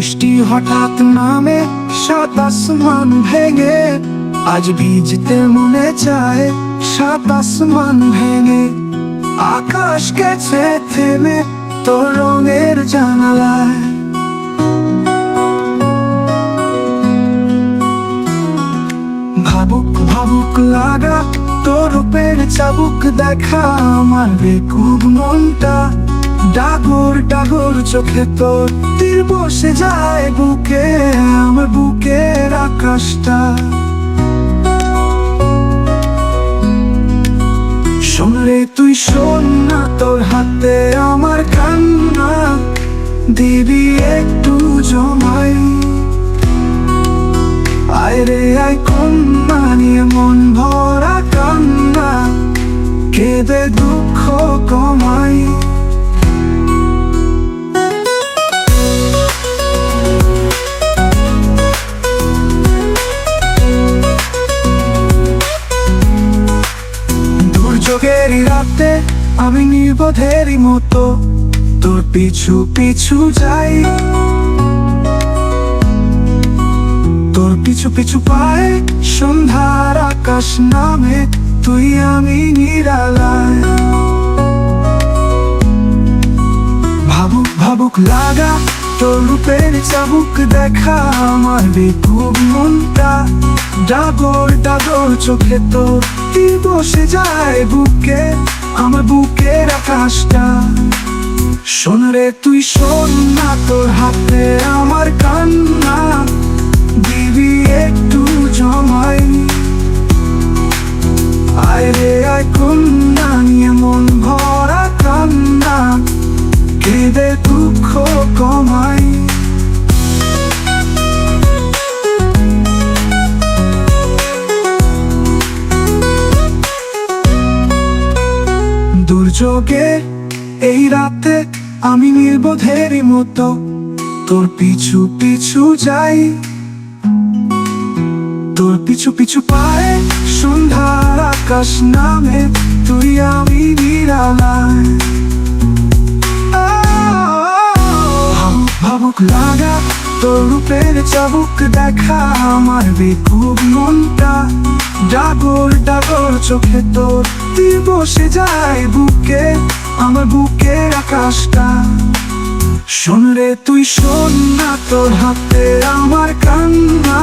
হঠাৎ নামে, সাত আসমান ভেঙে। আজ ভিজতে মনে চায়, সাত আসমান ভেঙে। আকাশ গেছে থেমে তোর রঙের জানালায়। ভাবুক ভাবুক লাগা, তোর রূপের চাবুক দেখা আমার বেকুব মনটা। ডাগর ডাগর চোখে তোর তীর বসে যায় বুকে, আমার বুকের আকাশটা। শোন রে, তুই শোন না তোর হাতে আমার কান্না, দিবি একটু জমাই। আয় রে, আয় কন্যা, নিয়ে মন ভরা কান্না, কেঁদে দুঃখ কমাই। আমি নির্বোধেরই মতো। তোর পিছু পিছু যাই। তোর পিছু পিছু পায় সন্ধ্যার আকাশ নামে, তুই আমি নিরালায়। ভাবুক ভাবুক লাগা, তোর রূপের চাবুক দেখা আমার বেকুব মনটা। ডাগর ডাগর চোখে তোর তীর বসে যায় বুকে? আমার বুকের আকাশটা। শোন রে, তুই শোন না, তোর হাতে আমার কান্না। দিবি একটু জমাই। আয় রে, আয় কন্যা, নিয়ে মন ভরা কান্না। কেঁদে দুঃখ কমাই। দুর্যোগে এই রাতে আমি নির্বোধেরই মতো তোর পিছু পিছু যাই। তোর পিছু পিছু পায়ে সন্ধ্যার আকাশ নামে, তুই আমি ভাবুক লাগা, তোর রূপের চাবুক দেখা আমার বেকুব মনটা। ডাগর ডাগর চোখে তোর। তুই বসে যায় বুকে, আমার বুকের আকাশটা। শুনলে তুই শোন না তোর হাতে আমার কান্না।